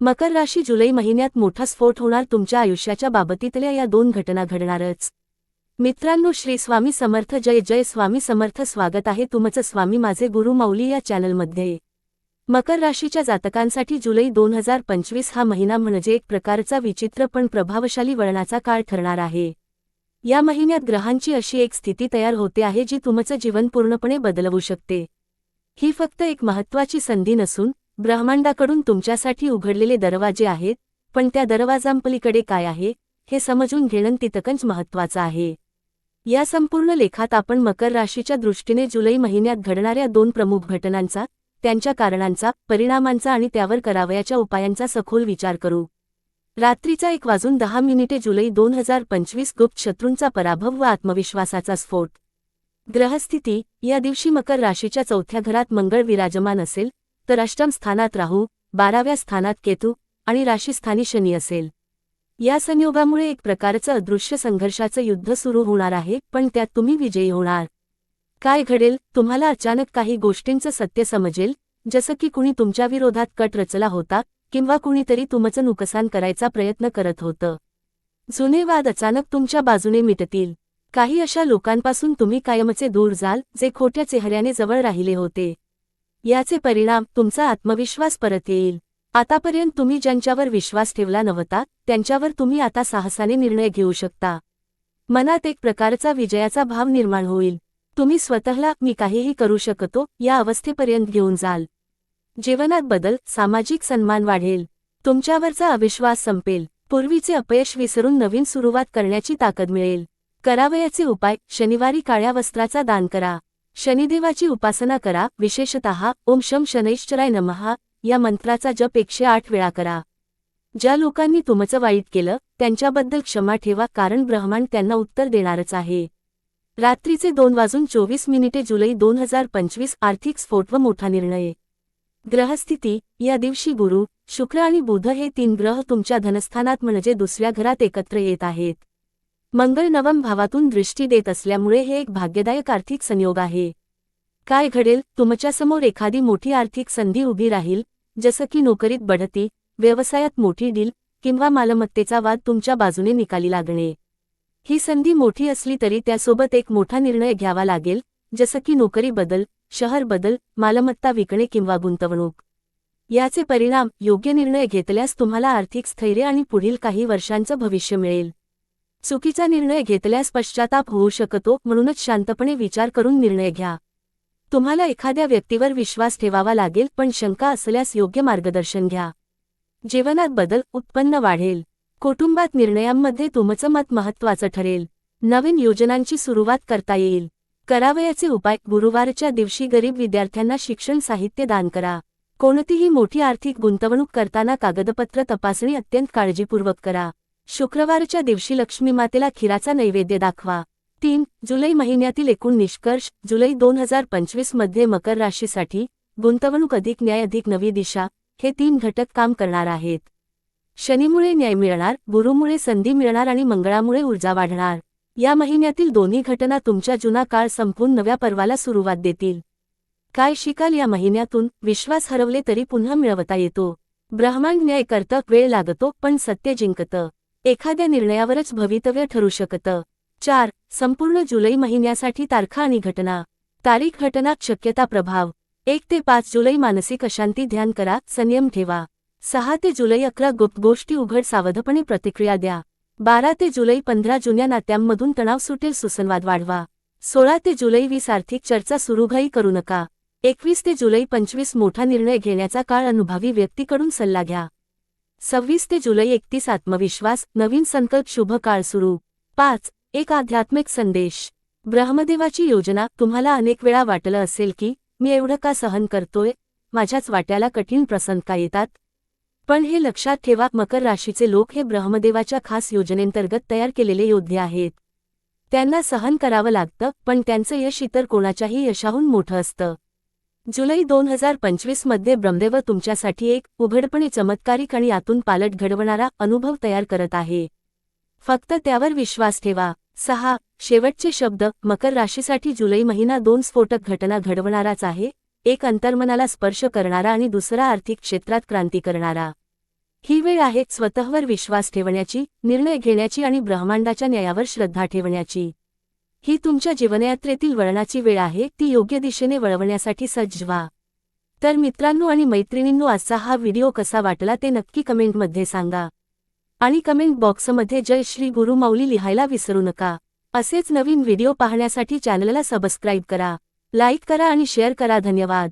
मकर राशी जुलै महिन्यात मोठा स्फोट होणार तुमच्या आयुष्याच्या बाबतीतल्या या दोन घटना घडणारच. मित्रांनो श्री स्वामी समर्थ जय जय स्वामी समर्थ स्वागत आहे तुमचं स्वामी माझे गुरु माऊली या चॅनलमध्ये. मकर राशीच्या जातकांसाठी जुलै दोन हजार पंचवीस हा महिना म्हणजे एक प्रकारचा विचित्र पण प्रभावशाली वळणाचा काळ ठरणार आहे. या महिन्यात ग्रहांची अशी एक स्थिती तयार होते आहे जी तुमचं जीवन पूर्णपणे बदलवू शकते. ही फक्त एक महत्त्वाची संधी नसून ब्रह्मांडाकडून तुमच्यासाठी उघडलेले दरवाजे आहेत पण त्या दरवाजांपलीकडे काय आहे हे समजून घेणं तितकंच महत्त्वाचं आहे. या संपूर्ण लेखात आपण मकर राशीच्या दृष्टीने जुलै महिन्यात घडणाऱ्या दोन प्रमुख घटनांचा त्यांच्या कारणांचा परिणामांचा आणि त्यावर करावयाच्या उपायांचा सखोल विचार करू. रात्रीचा एक वाजून दहा मिनिटे जुलै दोन हजार पंचवीस गुप्त शत्रूंचा पराभव व आत्मविश्वासाचा स्फोट. ग्रहस्थिती या दिवशी मकर राशीच्या चौथ्या घरात मंगळ विराजमान असेल तर अष्टम स्थानात राहू बाराव्या स्थानात केतू आणि राशीस्थानी शनी असेल. या संयोगामुळे एक प्रकारचं अदृश्य संघर्षाचं युद्ध सुरू होणार आहे पण त्यात तुम्ही विजयी होणार. काय घडेल तुम्हाला अचानक काही गोष्टींचं सत्य समजेल जसं की कुणी तुमच्या विरोधात कट रचला होता किंवा कुणीतरी तुमचं नुकसान करायचा प्रयत्न करत होतं. जुने वाद अचानक तुमच्या बाजूने मिटतील. काही अशा लोकांपासून तुम्ही कायमचे दूर जाल जे खोट्या चेहऱ्याने जवळ राहिले होते. याचे परिणाम तुमचा आत्मविश्वास परत येईल. आतापर्यंत तुम्ही ज्यांच्यावर विश्वास ठेवला नव्हता त्यांच्यावर तुम्ही आता साहसाने निर्णय घेऊ शकता. मनात एक प्रकारचा विजयाचा भाव निर्माण होईल. तुम्ही स्वतःला मी काहीही करू शकतो या अवस्थेपर्यंत घेऊन जाल. जीवनात बदल सामाजिक सन्मान वाढेल. तुमच्यावरचा अविश्वास संपेल. पूर्वीचे अपयश विसरून नवीन सुरुवात करण्याची ताकद मिळेल. करावयाचे उपाय शनिवारी काळ्या वस्त्राचा दान करा. शनिदेवाची उपासना करा विशेषतः ओम शम शनैश्चराय नमहा या मंत्राचा जप एकशे आठ वेळा करा. ज्या लोकांनी तुमचं वाईट केलं त्यांच्याबद्दल क्षमा ठेवा कारण ब्रह्मांड त्यांना उत्तर देणारच आहे. रात्रीचे दोन वाजून चोवीस मिनिटे जुलै दोन हजार पंचवीस आर्थिक स्फोट व मोठा निर्णय. ग्रहस्थिती या दिवशी गुरु शुक्र आणि बुध हे तीन ग्रह तुमच्या धनस्थानात म्हणजे दुसऱ्या घरात एकत्र येत आहेत. मंगळ नवम भावातून दृष्टी देत असल्यामुळे हे एक भाग्यदायक आर्थिक संयोग आहे. काय घडेल? तुमच्यासमोर एखादी मोठी आर्थिक संधी उभी राहील जसं की नोकरीत बढती व्यवसायात मोठी डील किंवा मालमत्तेचा वाद तुमच्या बाजूने निकाली लागणे. ही संधी मोठी असली तरी त्यासोबत एक मोठा निर्णय घ्यावा लागेल जसं की नोकरी बदल शहर बदल मालमत्ता विकणे किंवा गुंतवणूक. याचे परिणाम योग्य निर्णय घेतल्यास तुम्हाला आर्थिक स्थैर्य आणि पुढील काही वर्षांचं भविष्य मिळेल. चुकीचा निर्णय घेतल्यास पश्चाताप होऊ शकतो म्हणूनच शांतपणे विचार करून निर्णय घ्या. तुम्हाला एखाद्या व्यक्तीवर विश्वास ठेवावा लागेल पण शंका असल्यास योग्य मार्गदर्शन घ्या. जीवनात बदल उत्पन्न वाढेल. कुटुंबात निर्णयांमध्ये तुमचं मत महत्त्वाचं ठरेल. नवीन योजनांची सुरुवात करता येईल. करावयाचे उपाय गुरुवारच्या दिवशी गरीब विद्यार्थ्यांना शिक्षण साहित्य दान करा. कोणतीही मोठी आर्थिक गुंतवणूक करताना कागदपत्र तपासणी अत्यंत काळजीपूर्वक करा. शुक्रवारच्या दिवशी लक्ष्मीमातेला खिराचा नैवेद्य दाखवा. तीन जुलै महिन्यातील एकूण निष्कर्ष जुलै दोन हजार पंचवीसमध्ये मकर राशीसाठी गुंतवणूक अधिक न्याय अधिक नवी दिशा हे तीन घटक काम करणार आहेत. शनीमुळे न्याय मिळणार गुरुमुळे संधी मिळणार आणि मंगळामुळे ऊर्जा वाढणार. या महिन्यातील दोन्ही घटना तुमच्या जुना काळ संपून नव्या पर्वाला सुरुवात देतील. काय शिकाल या महिन्यातून? विश्वास हरवले तरी पुन्हा मिळवता येतो. ब्रह्मांड न्याय करतं वेळ लागतो पण सत्य जिंकतं. एखाद्या निर्णयावरच भवितव्य ठरू शकतं. चार संपूर्ण जुलै महिन्यासाठी तारखा आणि घटना. तारीख घटना शक्यता प्रभाव. एक ते पाच जुलै मानसिक अशांती ध्यान करा संयम ठेवा. सहा ते जुलै अकरा गुप्त गोष्टी उघड सावधपणे प्रतिक्रिया द्या. बारा ते जुलै पंधरा जुन्या नात्यांमधून तणाव सुटेल सुसंवाद वाढवा. सोळा ते जुलै वीस आर्थिक चर्चा सुरूघाई करू नका. एकवीस ते जुलै पंचवीस मोठा निर्णय घेण्याचा काळ अनुभवी व्यक्तीकडून सल्ला घ्या. सव्वीस ते जुलै एकतीस आत्मविश्वास नवीन संकल्प शुभ काळ सुरू. पाच एक आध्यात्मिक संदेश. ब्रह्मदेवाची योजना तुम्हाला अनेक वेळा वाटलं असेल की मी एवढं का सहन करतोय? माझ्याच वाट्याला कठीण प्रसंग का येतात? पण हे लक्षात ठेवा मकर राशीचे लोक हे ब्रह्मदेवाच्या खास योजनेंतर्गत तयार केलेले योद्धे आहेत. त्यांना सहन करावं लागतं पण त्यांचं यश इतर कोणाच्याही यशाहून मोठं असतं. जुलै दोन हजार पंचवीसमध्ये ब्रह्मदेव तुमच्यासाठी एक उघडपणे चमत्कारिक आणि आतून पालट घडवणारा अनुभव तयार करत आहे. फक्त त्यावर विश्वास ठेवा. सहा शेवटचे शब्द मकर राशीसाठी जुलै महिना दोन स्फोटक घटना घडवणाराच आहे. एक अंतर्मनाला स्पर्श करणारा आणि दुसरा आर्थिक क्षेत्रात क्रांती करणारा. ही वेळ आहे स्वतःवर विश्वास ठेवण्याची निर्णय घेण्याची आणि ब्रह्मांडाच्या न्यायावर श्रद्धा ठेवण्याची. ही तुमच्या जीवनयात्रेतील वळणाची वेळ आहे ती योग्य दिशेने वळवण्यासाठी सज्ज व्हा. तर मित्रांनो आणि मैत्रिणींनो आजचा हा व्हिडिओ कसा वाटला ते नक्की कमेंटमध्ये सांगा. आणि कमेंट बॉक्समध्ये जय श्री गुरु माऊली लिहायला विसरू नका. असेच नवीन व्हिडिओ पाहण्यासाठी चॅनलला सबस्क्राईब करा लाईक करा आणि शेअर करा. धन्यवाद.